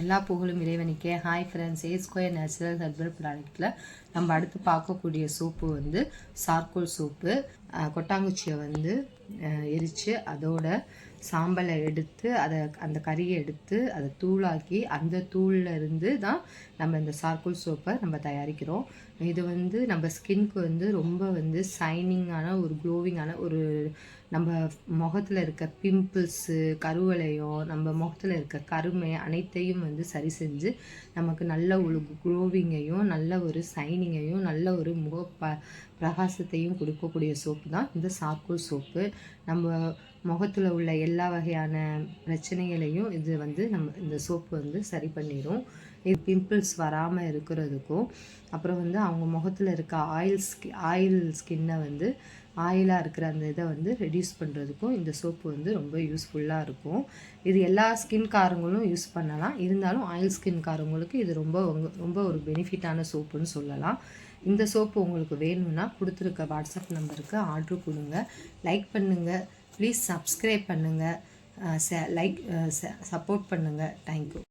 எல்லா புகழும் இறைவனுக்கே. Hi friends A square natural herbal ப்ராடக்ட்டில் நம்ம அடுத்து பார்க்கக்கூடிய சூப்பு வந்து சார்கோல் சூப்பு. கொட்டாங்குச்சியை வந்து எரித்து அதோட சாம்பலை எடுத்து அதை அந்த கறியை எடுத்து அதை தூளாக்கி அந்த தூளில் இருந்து தான் நம்ம இந்த சார்கோல் சோப்பை நம்ம தயாரிக்கிறோம். இது வந்து நம்ம ஸ்கின்க்கு வந்து ரொம்ப வந்து சைனிங்கான ஒரு க்ளோவிங்கான ஒரு நம்ம முகத்தில் இருக்க பிம்பிள்ஸு கருவளையம் நம்ம முகத்தில் இருக்க கருமை அனைத்தையும் வந்து சரி செஞ்சு நமக்கு நல்ல ஒரு க்ளோவிங்கையும் நல்ல ஒரு சைனிங்கையும் நல்ல ஒரு முக ப பிரகாசத்தையும் கொடுக்கக்கூடிய சோப் தான் இந்த சாக்கோ சோப்பு. நம்ம முகத்தில் உள்ள எல்லா வகையான பிரச்சனைகளையும் இது வந்து நம்ம இந்த சோப்பு வந்து சரி பண்ணிடும் இது பிம்பிள்ஸ் வராமல் இருக்கிறதுக்கும் அப்புறம் வந்து அவங்க முகத்தில் இருக்க ஆயில் ஸ்கி ஆயில் ஸ்கின்னை வந்து ஆயிலாக இருக்கிற அந்த இதை வந்து ரெடியூஸ் பண்ணுறதுக்கும் இந்த சோப்பு வந்து ரொம்ப யூஸ்ஃபுல்லாக இருக்கும். இது எல்லா ஸ்கின்காரங்களும் யூஸ் பண்ணலாம். இருந்தாலும் ஆயில் ஸ்கின்காரங்களுக்கு இது ரொம்ப ரொம்ப ஒரு பெனிஃபிட்டான சோப்புன்னு சொல்லலாம். இந்த சோப்பு உங்களுக்கு வேணும்னா கொடுத்துருக்க வாட்ஸ்அப் நம்பருக்கு ஆர்டர் கொடுங்க. லைக் பண்ணுங்கள் ப்ளீஸ் சப்ஸ்கிரைப் பண்ணுங்கள் லைக் சப்போர்ட் பண்ணுங்கள் தேங்க்யூ